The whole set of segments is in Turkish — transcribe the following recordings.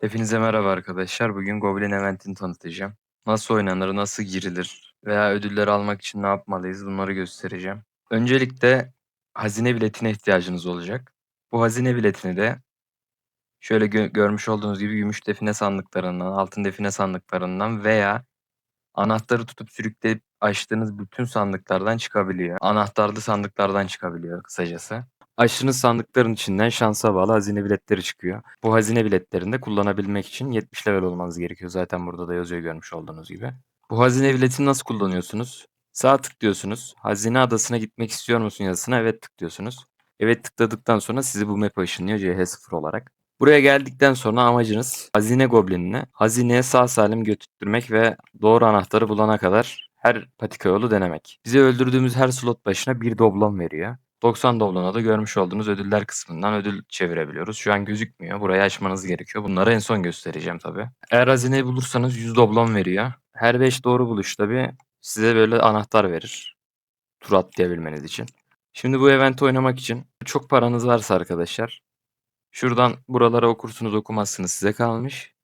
Hepinize merhaba arkadaşlar. Bugün Goblin Event'ini tanıtacağım. Nasıl oynanır, nasıl girilir veya ödüller almak için ne yapmalıyız bunları göstereceğim. Öncelikle hazine biletine ihtiyacınız olacak. Bu hazine biletini de şöyle gö- görmüş olduğunuz gibi gümüş define sandıklarından, altın define sandıklarından veya anahtarı tutup sürükleyip açtığınız bütün sandıklardan çıkabiliyor. Anahtarlı sandıklardan çıkabiliyor kısacası. Açtığınız sandıkların içinden şansa bağlı hazine biletleri çıkıyor. Bu hazine biletlerini de kullanabilmek için 70 level olmanız gerekiyor. Zaten burada da yazıyor görmüş olduğunuz gibi. Bu hazine biletini nasıl kullanıyorsunuz? Sağ tıklıyorsunuz. Hazine adasına gitmek istiyor musun yazısına evet tıklıyorsunuz. Evet tıkladıktan sonra sizi bu map'e ışınlıyor CH0 olarak. Buraya geldikten sonra amacınız hazine goblinini hazineye sağ salim götürtmek ve doğru anahtarı bulana kadar her patika yolu denemek. Bize öldürdüğümüz her slot başına bir doblon veriyor. 90 doblona da görmüş olduğunuz ödüller kısmından ödül çevirebiliyoruz. Şu an gözükmüyor. Burayı açmanız gerekiyor. Bunları en son göstereceğim tabii. Eğer hazineyi bulursanız 100 doblon veriyor. Her 5 doğru buluş tabii size böyle anahtar verir. Tur atlayabilmeniz için. Şimdi bu eventi oynamak için çok paranız varsa arkadaşlar Şuradan buralara okursunuz okumazsınız size kalmış.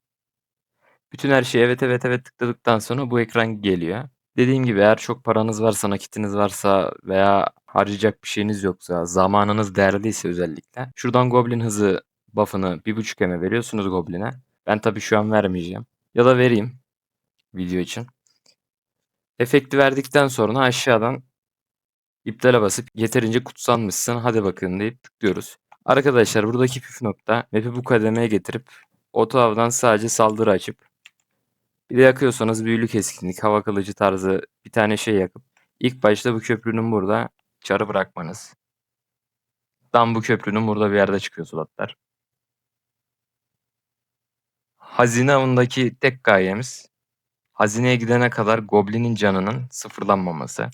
Bütün her şeyi evet evet evet tıkladıktan sonra bu ekran geliyor. Dediğim gibi eğer çok paranız varsa, nakitiniz varsa veya harcayacak bir şeyiniz yoksa, zamanınız değerliyse özellikle. Şuradan Goblin hızı buff'ını 1.5 eme veriyorsunuz Goblin'e. Ben tabii şu an vermeyeceğim. Ya da vereyim video için. Efekti verdikten sonra aşağıdan iptale basıp yeterince kutsanmışsın hadi bakın deyip tıklıyoruz. Arkadaşlar buradaki püf nokta map'i bu kademeye getirip oto avdan sadece saldırı açıp bir de yakıyorsanız büyülü keskinlik, hava kılıcı tarzı bir tane şey yakıp ilk başta bu köprünün burada çarı bırakmanız. Tam bu köprünün burada bir yerde çıkıyor slotlar. Hazine avındaki tek gayemiz hazineye gidene kadar goblinin canının sıfırlanmaması.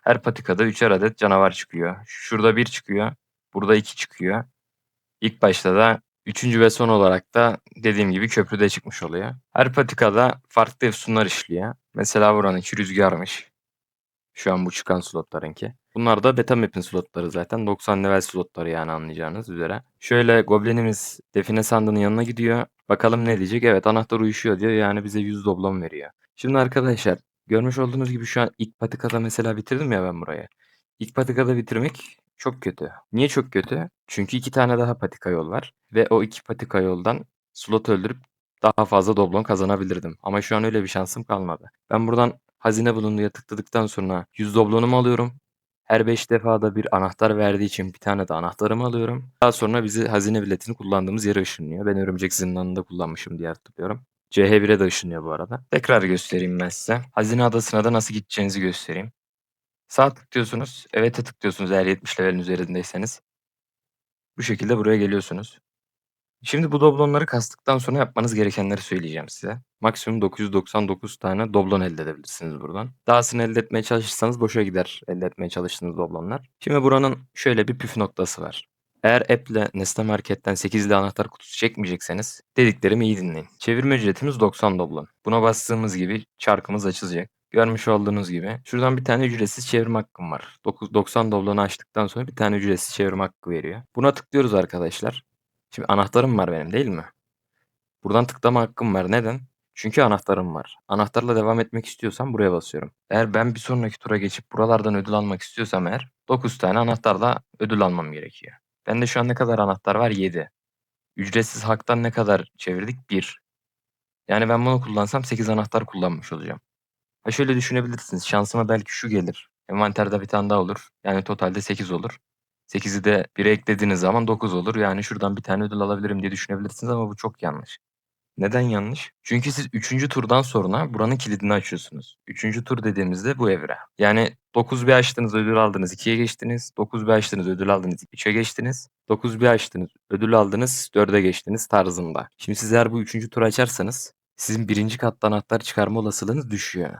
Her patikada üçer adet canavar çıkıyor. Şurada bir çıkıyor. Burada iki çıkıyor. İlk başta da üçüncü ve son olarak da dediğim gibi köprüde çıkmış oluyor. Her patikada farklı efsunlar işliyor. Mesela buranınki rüzgarmış. Şu an bu çıkan slotlarınki. Bunlar da beta map'in slotları zaten. 90 level slotları yani anlayacağınız üzere. Şöyle goblinimiz define sandığının yanına gidiyor. Bakalım ne diyecek? Evet anahtar uyuşuyor diyor. Yani bize 100 doblon veriyor. Şimdi arkadaşlar görmüş olduğunuz gibi şu an ilk patikada mesela bitirdim ya ben burayı. İlk patikada bitirmek çok kötü. Niye çok kötü? Çünkü iki tane daha patika yol var. Ve o iki patika yoldan slot öldürüp daha fazla doblon kazanabilirdim. Ama şu an öyle bir şansım kalmadı. Ben buradan hazine bulunduya tıkladıktan sonra 100 doblonumu alıyorum. Her 5 defada bir anahtar verdiği için bir tane de anahtarımı alıyorum. Daha sonra bizi hazine biletini kullandığımız yere ışınlıyor. Ben örümcek zindanında kullanmışım diye hatırlıyorum. CH1'e de ışınlıyor bu arada. Tekrar göstereyim ben size. Hazine adasına da nasıl gideceğinizi göstereyim. Sağ tıklıyorsunuz. Evet'e tıklıyorsunuz eğer 70 levelin üzerindeyseniz. Bu şekilde buraya geliyorsunuz. Şimdi bu doblonları kastıktan sonra yapmanız gerekenleri söyleyeceğim size. Maksimum 999 tane doblon elde edebilirsiniz buradan. Dahasını elde etmeye çalışırsanız boşa gider elde etmeye çalıştığınız doblonlar. Şimdi buranın şöyle bir püf noktası var. Eğer app ile Nesne Market'ten 8'li anahtar kutusu çekmeyecekseniz dediklerimi iyi dinleyin. Çevirme ücretimiz 90 doblon. Buna bastığımız gibi çarkımız açılacak. Görmüş olduğunuz gibi şuradan bir tane ücretsiz çevirme hakkım var. 9 90 doblonu açtıktan sonra bir tane ücretsiz çevirme hakkı veriyor. Buna tıklıyoruz arkadaşlar. Şimdi anahtarım var benim değil mi? Buradan tıklama hakkım var. Neden? Çünkü anahtarım var. Anahtarla devam etmek istiyorsam buraya basıyorum. Eğer ben bir sonraki tura geçip buralardan ödül almak istiyorsam eğer 9 tane anahtarla ödül almam gerekiyor. Bende şu an ne kadar anahtar var? 7. Ücretsiz haktan ne kadar çevirdik? 1. Yani ben bunu kullansam 8 anahtar kullanmış olacağım. Ha şöyle düşünebilirsiniz. Şansıma belki şu gelir. Envanterde bir tane daha olur. Yani totalde 8 olur. 8'i de 1'e eklediğiniz zaman 9 olur. Yani şuradan bir tane ödül alabilirim diye düşünebilirsiniz ama bu çok yanlış. Neden yanlış? Çünkü siz 3. turdan sonra buranın kilidini açıyorsunuz. 3. tur dediğimizde bu evre. Yani 9 bir açtınız ödül aldınız 2'ye geçtiniz. 9 bir açtınız ödül aldınız 3'e geçtiniz. 9 bir açtınız ödül aldınız 4'e geçtiniz tarzında. Şimdi siz eğer bu 3. tur açarsanız sizin birinci katta anahtar çıkarma olasılığınız düşüyor.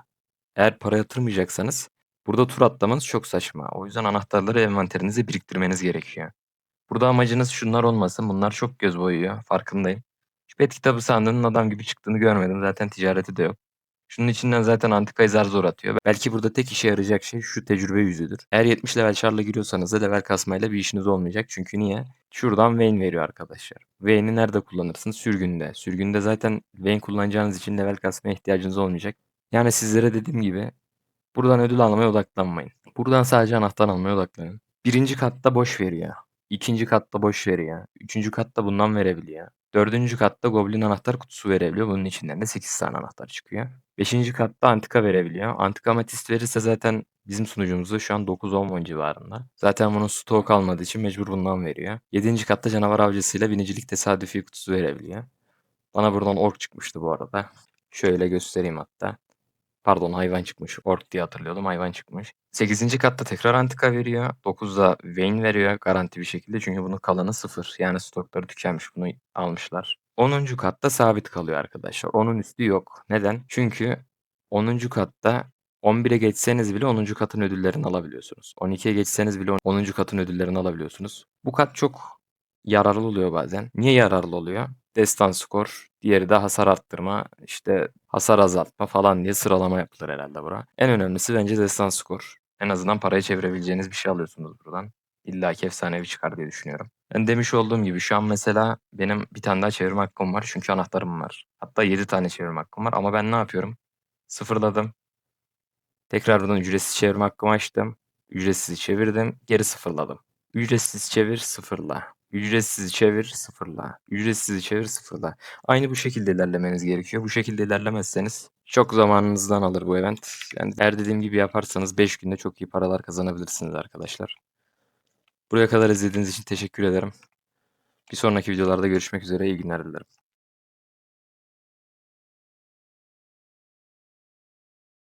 Eğer para yatırmayacaksanız burada tur atlamanız çok saçma. O yüzden anahtarları envanterinize biriktirmeniz gerekiyor. Burada amacınız şunlar olmasın. Bunlar çok göz boyuyor. Farkındayım. Şu pet kitabı sandığının adam gibi çıktığını görmedim. Zaten ticareti de yok. Şunun içinden zaten antikayı zar zor atıyor. Belki burada tek işe yarayacak şey şu tecrübe yüzüdür. Eğer 70 level çarla giriyorsanız da level kasmayla bir işiniz olmayacak. Çünkü niye? Şuradan Vayne veriyor arkadaşlar. Vayne'i nerede kullanırsınız? Sürgünde. Sürgünde zaten Vayne kullanacağınız için level kasmaya ihtiyacınız olmayacak. Yani sizlere dediğim gibi buradan ödül almaya odaklanmayın. Buradan sadece anahtar almaya odaklanın. Birinci katta boş veriyor. İkinci katta boş veriyor. Üçüncü katta bundan verebiliyor. Dördüncü katta Goblin anahtar kutusu verebiliyor. Bunun içinden de 8 tane anahtar çıkıyor. Beşinci katta antika verebiliyor. Antika ametist verirse zaten bizim sunucumuzda şu an 9-10 civarında. Zaten bunun stok almadığı için mecbur bundan veriyor. Yedinci katta canavar avcısıyla binicilik tesadüfi kutusu verebiliyor. Bana buradan ork çıkmıştı bu arada. Şöyle göstereyim hatta. Pardon hayvan çıkmış. Ork diye hatırlıyordum. Hayvan çıkmış. 8. katta tekrar antika veriyor. 9'da Vayne veriyor garanti bir şekilde. Çünkü bunun kalanı sıfır. Yani stokları tükenmiş. Bunu almışlar. 10. katta sabit kalıyor arkadaşlar. Onun üstü yok. Neden? Çünkü 10. katta 11'e geçseniz bile 10. katın ödüllerini alabiliyorsunuz. 12'ye geçseniz bile 10. katın ödüllerini alabiliyorsunuz. Bu kat çok yararlı oluyor bazen. Niye yararlı oluyor? Destan skor, diğeri de hasar arttırma, işte hasar azaltma falan diye sıralama yapılır herhalde bura. En önemlisi bence destan skor. En azından parayı çevirebileceğiniz bir şey alıyorsunuz buradan. İlla ki efsanevi çıkar diye düşünüyorum. Ben demiş olduğum gibi şu an mesela benim bir tane daha çevirme hakkım var çünkü anahtarım var. Hatta 7 tane çevirme hakkım var ama ben ne yapıyorum? Sıfırladım. Tekrar buradan ücretsiz çevirme hakkımı açtım. Ücretsiz çevirdim, geri sıfırladım. Ücretsiz çevir, sıfırla. Ücretsiz çevir, sıfırla. Ücretsiz çevir, sıfırla. Aynı bu şekilde ilerlemeniz gerekiyor. Bu şekilde ilerlemezseniz çok zamanınızdan alır bu event. Yani eğer dediğim gibi yaparsanız 5 günde çok iyi paralar kazanabilirsiniz arkadaşlar. Buraya kadar izlediğiniz için teşekkür ederim. Bir sonraki videolarda görüşmek üzere. İyi günler dilerim.